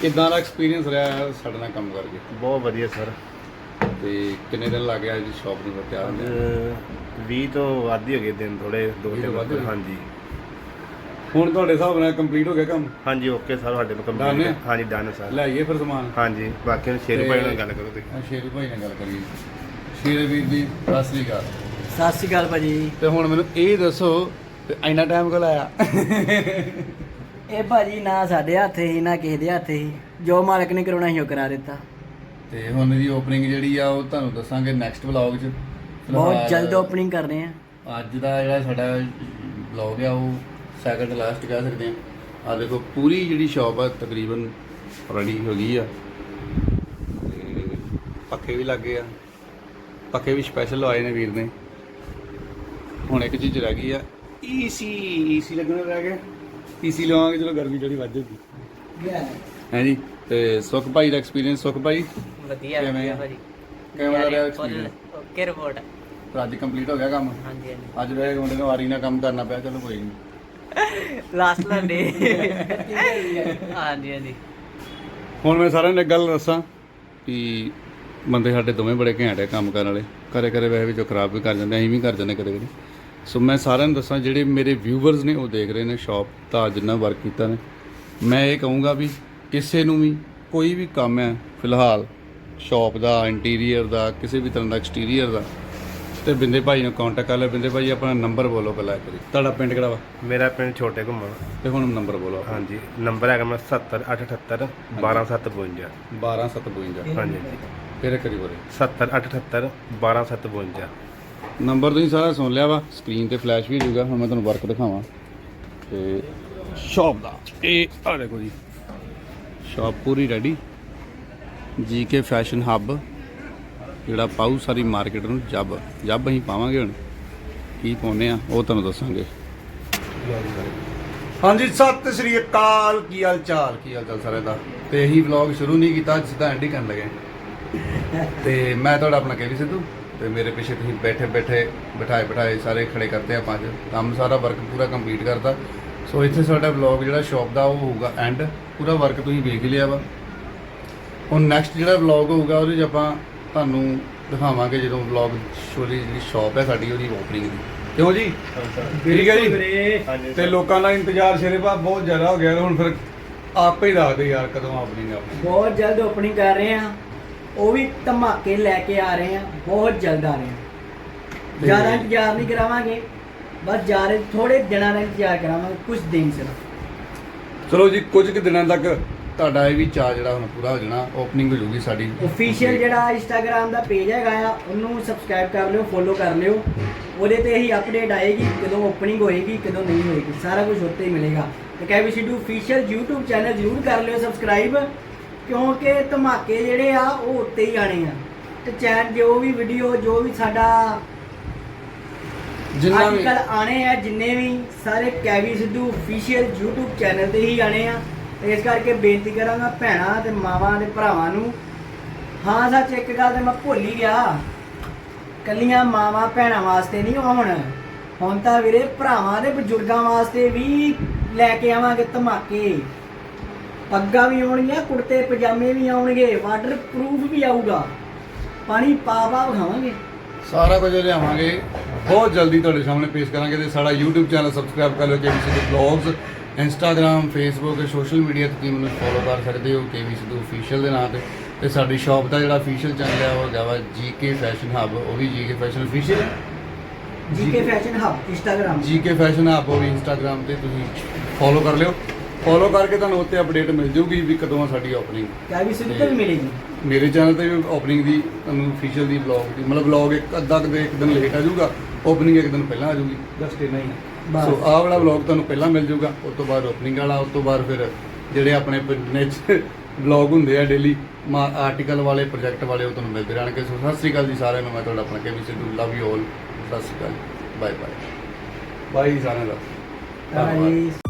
ਕਿਦਾਂ ਦਾ ਐਕਸਪੀਰੀਅੰਸ ਰਿਹਾ ਸਾਡੇ ਨਾਲ ਕੰਮ ਕਰਕੇ? ਬਹੁਤ ਵਧੀਆ ਸਰ। ਤੇ ਕਿੰਨੇ ਦਿਨ ਲੱਗ ਗਿਆ ਜੀ ਸ਼ਾਪ ਨੂੰ ਤਿਆਰ ਹੁੰਦੇ 20 ਤੋਂ ਵੱਧ ਹੀ ਹੋ ਗਏ ਦਿਨ ਥੋੜੇ ਦੋ ਤਿੰਨ ਹੋ? ਹਾਂਜੀ। ਹੁਣ ਤੁਹਾਡੇ ਹਿਸਾਬ ਨਾਲ ਕੰਪਲੀਟ ਹੋ ਗਿਆ ਕੰਮ? ਹਾਂਜੀ ਓਕੇ ਸਰ ਸਾਡੇ ਨੂੰ Done ਕੰਪਲੀਟ ਹੈ? ਹਾਂਜੀ ਡਨ ਸਰ ਲੈ ਆਈਏ ਫਿਰ ਸਮਾਨ? ਹਾਂਜੀ ਬਾਕੀ ਨੂੰ ਸ਼ੇਰ ਭਾਈ ਨਾਲ ਗੱਲ ਕਰੋ ਤੁਸੀਂ। ਆ ਸ਼ੇਰੂ ਭਾਈ ਨਾਲ ਗੱਲ ਕਰੀਏ। ਸ਼ੇਰ ਵੀਰ ਦੀ ਸਤਿ ਸ੍ਰੀ ਅਕਾਲ। ਸਤਿ ਸ਼੍ਰੀ ਅਕਾਲ ਭਾਜੀ। ਤੇ ਹੁਣ ਮੈਨੂੰ ਇਹ ਦੱਸੋ ਤੇ ਇੰਨਾ ਟਾਈਮ ਕੋਲ ਆਇਆ? ਇਹ ਭਾਜੀ ਨਾ ਸਾਡੇ ਹੱਥ ਹੀ ਨਾ ਕਿਸੇ ਦੇ ਹੱਥ ਹੀ ਜੋ ਮਾਲਕ ਨੇ ਕਰਾਉਣਾ ਸੀ ਉਹ ਕਰਾ ਦਿੱਤਾ। ਤੇ ਹੁਣ ਦੀ ਓਪਨਿੰਗ ਜਿਹੜੀ ਆ ਉਹ ਤੁਹਾਨੂੰ ਦੱਸਾਂਗੇ ਨੈਕਸਟ ਵਲੌਗ 'ਚ। ਬਹੁਤ ਫਿਲਹਾਲ ਜਲਦ ਓਪਨਿੰਗ ਕਰ ਰਹੇ ਆ। ਅੱਜ ਦਾ ਜਿਹੜਾ ਸਾਡਾ ਵਲੌਗ ਆ ਉਹ ਸੈਕੰਡ ਲਾਸਟ ਕਹਿ ਸਕਦੇ ਆ ਆ ਦੇਖੋ ਪੂਰੀ ਜਿਹੜੀ ਸ਼ਾਪ ਆ ਤਕਰੀਬਨ ਰੈਡੀ ਹੋ ਗਈ ਆ। ਤੇ ਪੱਖੇ ਵੀ ਲੱਗੇ ਆ। ਪੱਖੇ ਵੀ ਸਪੈਸ਼ਲ ਲਵਾਏ ਨੇ ਵੀਰ ਨੇ। ਹੁਣ ਇੱਕ ਚੀਜ਼ ਰਹਿ ਗਈ ਆ ਈਸੀ ਈਸੀ ਲੱਗਣਾ ਰਹਿ ਗਿਆ। ਈਸੀ ਲਵਾਂਗੇ ਚਲੋ ਗਰਮੀ ਜਿਹੜੀ ਵੱਧ ਜੂਗੀ ਹੈ ਜੀ ਤੇ ਸੁਖ ਭਾਈ ਦਾ ਐਕਸਪੀਰੀਅੰਸ ਸੁਖ ਭਾਈ? ਵਧੀਆ ਵਧੀਆ? ਭਾਜੀ। ਕਿਵੇਂ ਰਿਹਾ ਫੁੱਲ ਐਕਸਪੀਰੀਅੰਸ ਓਕੇ ਰਿਪੋਰਟ ਅੱਜ ਕੰਪਲੀਟ ਹੋ ਗਿਆ ਕੰਮ? ਹਾਂਜੀ ਹਾਂਜੀ। ਅੱਜ ਵੇ ਮੁੰਡੇ ਨੂੰ ਵਾਰੀ ਨਾਲ ਕੰਮ ਕਰਨਾ ਪਿਆ ਚਲੋ ਕੋਈ ਨਹੀਂ ਲਾਸਟ ਲੰਡੇ ਹਾਂਜੀ ਹਾਂਜੀ। ਹੁਣ ਮੈਂ ਸਾਰਿਆਂ ਨੂੰ ਇੱਕ ਗੱਲ ਦੱਸਾਂ ਕਿ ਬੰਦੇ ਸਾਡੇ ਦੋਵੇਂ ਬੜੇ ਘੈਂਟ ਹੈ ਕੰਮ ਕਰਨ ਵਾਲੇ। ਕਰੇ ਕਰੇ ਵੈਸੇ ਵਿੱਚੋਂ ਖਰਾਬ ਵੀ ਕਰ ਜਾਂਦੇ ਅਸੀਂ ਵੀ ਕਰ ਜਾਂਦੇ ਕਦੇ ਕਦੇ ਸੋ ਮੈਂ ਸਾਰਿਆਂ ਨੂੰ ਦੱਸਾਂ ਜਿਹੜੇ ਮੇਰੇ ਵਿਊਵਰਸ ਨੇ ਉਹ ਦੇਖ ਰਹੇ ਨੇ ਸ਼ਾਪ ਦਾ ਜਿੰਨਾ ਵਰਕ ਕੀਤਾ ਨੇ। ਮੈਂ ਇਹ ਕਹੂੰਗਾ ਵੀ ਕਿਸੇ ਨੂੰ ਵੀ ਕੋਈ ਵੀ ਕੰਮ ਹੈ ਫਿਲਹਾਲ ਸ਼ਾਪ ਦਾ ਇੰਟੀਰੀਅਰ ਦਾ ਕਿਸੇ ਵੀ ਤਰ੍ਹਾਂ ਦਾ ਐਕਸਟੀਰੀਅਰ ਦਾ ਤੇ ਬਿੰਦੇ ਭਾਈ ਨੂੰ ਕੰਟੈਕਟ ਕਰ ਲੈ ਬਿੰਦੇ ਭਾਈ ਆਪਣਾ ਨੰਬਰ ਬੋਲੋ ਪਹਿਲਾਂ ਇੱਕ ਵਾਰੀ। ਤੁਹਾਡਾ ਪਿੰਡ ਕਿਹੜਾ ਵਾ? ਮੇਰਾ ਪਿੰਡ ਛੋਟੇ ਘੁੰਮਣ। ਤੇ ਹੁਣ ਨੰਬਰ ਬੋਲੋ ਹਾਂਜੀ ਨੰਬਰ ਹੈਗਾ ਮੇਰਾ 70878 12752 12752 ਹਾਂਜੀ। ਹਾਂਜੀ। ਫਿਰ ਇੱਕ ਵਾਰੀ ਬੋਲੇ। 70878 12752 ਨੰਬਰ ਤੁਸੀਂ ਸਾਰਾ ਸੁਣ ਲਿਆ ਵਾ। ਸਕਰੀਨ ਤੇ ਫਲੈਸ਼ ਵੀ ਹੋ ਜਾਊਗਾ ਹੁਣ ਮੈਂ ਤੁਹਾਨੂੰ ਵਰਕ ਦਿਖਾਵਾਂ। ਤੇ ਸ਼ਾਪ ਦਾ। ਇਹ ਆ ਦੇਖੋ ਜੀ। ਸ਼ਾਪ ਪੂਰੀ ਰੈਡੀ ਜੀਕੇ ਫੈਸ਼ਨ ਹੱਬ ਜਿਹੜਾ ਪਾਉ ਸਾਰੀ ਮਾਰਕੀਟ ਨੂੰ ਜੱਬ ਜੱਬ ਅਸੀਂ ਪਾਵਾਂਗੇ ਹੁਣ। ਕੀ ਪਾਉਨੇ ਆ, ਉਹ ਤੁਹਾਨੂੰ ਦੱਸਾਂਗੇ। ਹਾਂਜੀ, ਸਤਿ ਸ੍ਰੀ ਅਕਾਲ। ਕੀ ਹਾਲ ਚਾਲ? ਕੀ ਹਾਲ ਚਾਲ ਸਾਰੇ ਦਾ? ਤੇ ਇਹੀ ਵਲੌਗ ਸ਼ੁਰੂ ਨਹੀਂ ਕੀਤਾ, ਅੱਜ ਸਿੱਧਾ ਐਂਡ ਹੀ ਕਰਨ ਲੱਗੇ ਤੇ ਮੈਂ ਤੁਹਾਡਾ ਆਪਣਾ ਕੇਵੀ ਸਿੱਧੂ ਤੇ ਮੇਰੇ ਪਿੱਛੇ ਤੁਸੀਂ ਬੈਠੇ ਬੈਠੇ, ਬਿਠਾਏ ਬਿਠਾਏ ਸਾਰੇ ਖੜੇ ਕਰਤੇ ਆ ਪੰਜ ਕੰਮ ਸਾਰਾ ਵਰਕ ਪੂਰਾ ਕੰਪਲੀਟ ਕਰਤਾ। ਸੋ ਇੱਥੇ ਸਾਡਾ ਵਲੌਗ ਜਿਹੜਾ ਸ਼ਾਪ ਦਾ ਉਹ ਹੋਊਗਾ ਐਂਡ ਪੂਰਾ ਵਰਕ ਤੁਸੀਂ ਵੇਖ ਲਿਆ ਵਾ। ਹੁਣ ਨੈਕਸਟ ਜਿਹੜਾ ਵਲੌਗ ਹੋਊਗਾ, ਉਹਦੇ 'ਚ ਆਪਾਂ ਤੁਹਾਨੂੰ ਦਿਖਾਵਾਂਗੇ ਜਦੋਂ ਵਲੌਗ ਸ਼ੋਰੀ ਜਿਹੜੀ ਸ਼ਾਪ ਹੈ ਸਾਡੀ ਉਹਦੀ ਓਪਨਿੰਗ ਦੀ। ਕਿਉਂ ਜੀ? ਠੀਕ ਹੈ ਜੀ? ਤੇ ਲੋਕਾਂ ਦਾ ਇੰਤਜ਼ਾਰ ਸ਼ੇਰੇ ਬਾ ਬਹੁਤ ਜ਼ਿਆਦਾ ਹੋ ਗਿਆ ਤੇ ਹੁਣ ਫਿਰ ਆਪੇ ਹੀ ਦੱਸਦੇ ਯਾਰ ਕਦੋਂ ਆਪਣੀ ਬਹੁਤ ਜਲਦ ਓਪਨਿੰਗ ਕਰ ਰਹੇ ਆ ਉਹ ਵੀ ਧਮਾਕੇ ਲੈ ਕੇ ਆ ਰਹੇ ਆ ਬਹੁਤ ਜਲਦ ਆ ਰਹੇ ਆ ਜ਼ਿਆਦਾ ਇੰਤਜ਼ਾਰ ਨਹੀਂ ਕਰਾਵਾਂਗੇ। ਬਸ ਜਾ ਰਹੇ ਥੋੜੇ ਦਿਨਾਂ ਦਾ ਇੰਤਜ਼ਾਰ ਕਰਾਵਾਂਗੇ। ਕੁਝ ਦਿਨ ਸਿਰਫ। ਚਲੋ ਜੀ ਕੁਝ ਕੁ ਦਿਨਾਂ ਤੱਕ ਤੁਹਾਡਾ ਇਹ ਵੀ ਚਾਹ ਜਿਹੜਾ ਹੁਣ ਪੂਰਾ ਹੋ ਜਾਣਾ ਓਪਨਿੰਗ ਹੋ ਜੂਗੀ ਸਾਡੀ। ਅਫੀਸ਼ੀਅਲ ਜਿਹੜਾ ਇੰਸਟਾਗ੍ਰam ਦਾ ਪੇਜ ਹੈਗਾ ਆ ਉਹਨੂੰ ਸਬਸਕ੍ਰਾਈਬ ਕਰ ਲਿਓ ਫੋਲੋ ਕਰ ਲਿਓ। ਉਹਦੇ ਤੇ ਹੀ ਅਪਡੇਟ ਆਏਗੀ ਕਦੋਂ ਓਪਨਿੰਗ ਹੋਏਗੀ ਕਦੋਂ ਨਹੀਂ ਹੋਏਗੀ। ਸਾਰਾ ਕੁਝ ਉੱਤੇ ਹੀ ਮਿਲੇਗਾ। ਤੇ ਕਹਿ ਵੀ ਸਿੱਧੂ ਅਫੀਸ਼ੀਅਲ YouTube ਚੈਨਲ ਜ਼ਰੂਰ ਕਰ ਲਿਓ ਸਬਸਕ੍ਰਾਈਬ ਕਿਉਂਕਿ ਧਮਾਕੇ ਜਿਹੜੇ ਆ ਉਹ ਉੱਤੇ ਹੀ ਆਣੇ ਆ। ਤੇ ਚੈਨ ਜੋ ਵੀ ਵੀਡੀਓ ਜੋ ਵੀ ਸਾਡਾ ਜਿੰਨਾ ਵੀ ਆਣੇ ਆ ਜਿੰਨੇ ਵੀ ਸਾਰੇ KV Sidhu official YouTube channel ਤੇ ਹੀ ਆਣੇ ਆ। ਇਸ ਕਰਕੇ ਬੇਨਤੀ ਕਰਾਂਗਾ ਭੈਣਾਂ ਤੇ ਮਾਵਾਂ ਤੇ ਭਰਾਵਾਂ ਨੂੰ। ਹਾਂ, ਸੱਚ, ਇੱਕ ਗੱਲ ਤੇ ਮੈਂ ਭੁੱਲ ਹੀ ਗਿਆ। ਕੱਲੀਆਂ ਮਾਵਾਂ ਭੈਣਾਂ ਵਾਸਤੇ ਨਹੀਂ ਆਉਣ। ਹੁਣ ਤਾਂ ਵੀਰੇ ਭਰਾਵਾਂ ਤੇ ਬਜ਼ੁਰਗਾਂ ਵਾਸਤੇ ਵੀ ਲੈ ਕੇ ਆਵਾਂਗੇ ਧਮਾਕੇ। ਪੱਗਾਂ ਵੀ ਆਉਣਗੀਆਂ, ਕੁੜਤੇ, ਪਜਾਮੇ ਵੀ ਆਉਣਗੇ ਵਾਟਰ ਪ੍ਰੂਫ ਵੀ ਆਊਗਾ। ਪਾਣੀ ਪਾ ਪਾ ਵਿਖਾਵਾਂਗੇ ਸਾਰਾ ਕੁਝ ਲਿਆਵਾਂਗੇ। ਬਹੁਤ ਜਲਦੀ ਤੁਹਾਡੇ ਸਾਹਮਣੇ ਪੇਸ਼ ਕਰਾਂਗੇ ਤੇ ਸਾਡਾ YouTube ਚੈਨਲ ਸਬਸਕ੍ਰਾਈਬ ਕਰ ਲਿਓ KV Sidhu vlogs Instagram Facebook social media ਤੇ ਤੁਸੀਂ ਮੈਨੂੰ ਫੋਲੋ ਕਰ ਸਕਦੇ ਹੋ ਕੇਵੀ ਸਿੱਧੂ ਅਫੀਸ਼ੀਅਲ ਦੇ ਨਾਂ ਤੇ। ਤੇ ਸਾਡੀ ਸ਼ਾਪ ਦਾ ਜਿਹੜਾ ਅਫੀਸ਼ੀਅਲ ਚੈਨਲ ਹੈ ਉਹ ਹੈਗਾ ਵਾ ਜੀਕੇ ਫੈਸ਼ਨ ਹੱਬ ਉਹ ਵੀ GK fashion official GK fashion hub Instagram GK fashion hub ਉਹ ਵੀ Instagram ਤੇ ਤੁਸੀਂ ਫੋਲੋ ਕਰ ਲਿਓ। ਫੋਲੋ ਕਰਕੇ ਤੁਹਾਨੂੰ ਉੱਤੇ ਅਪਡੇਟ ਮਿਲ ਜਾਊਗੀ ਵੀ ਕਦੋਂ ਆ ਸਾਡੀ ਓਪਨਿੰਗ ਕੈਵੀ ਸਿੱਧੂ ਤੇ ਵੀ ਮਿਲੇਗੀ। ਮੇਰੇ ਚੈਨਲ ਤੇ ਵੀ ਓਪਨਿੰਗ ਦੀ ਤੁਹਾਨੂੰ ਅਫੀਸ਼ੀਅਲ ਦੀ ਵਲੌਗ ਦੀ ਮਤਲਬ ਵਲੌਗ ਇੱਕ ਅੱਧਾ ਕੁ ਦੇ ਇੱਕ ਦਿਨ ਲੇਟ ਆ ਜਾਊਗਾ ਓਪਨਿੰਗ ਇੱਕ ਦਿਨ ਪਹਿਲਾਂ ਆ ਜਾਊਗੀ। ਜਸਟ ਇੰਨਾ ਹੀ। ਸੋ ਆਹ ਵਾਲਾ ਵਲੌਗ ਤੁਹਾਨੂੰ ਪਹਿਲਾਂ ਮਿਲ ਜਾਊਗਾ ਉਸ ਤੋਂ ਬਾਅਦ ਓਪਨਿੰਗ ਵਾਲਾ ਉਸ ਤੋਂ ਬਾਅਦ ਫਿਰ ਜਿਹੜੇ ਆਪਣੇ ਪਿੰਡ 'ਚ ਵਲੌਗ ਹੁੰਦੇ ਆ ਡੇਲੀ ਆਰਟੀਕਲ ਵਾਲੇ ਪ੍ਰੋਜੈਕਟ ਵਾਲੇ ਉਹ ਤੁਹਾਨੂੰ ਮਿਲਦੇ ਰਹਿਣਗੇ। ਸੋ ਸਤਿ ਸ੍ਰੀ ਅਕਾਲ ਜੀ ਸਾਰਿਆਂ ਨੂੰ ਮੈਂ ਤੁਹਾਡਾ ਆਪਣਾ KV Sidhu love you all ਸਤਿ ਸ੍ਰੀ ਅਕਾਲ ਬਾਏ ਬਾਏ ਬਾਈ ਸਾਰਿਆਂ ਦਾ। ਧੰਨਵਾਦ।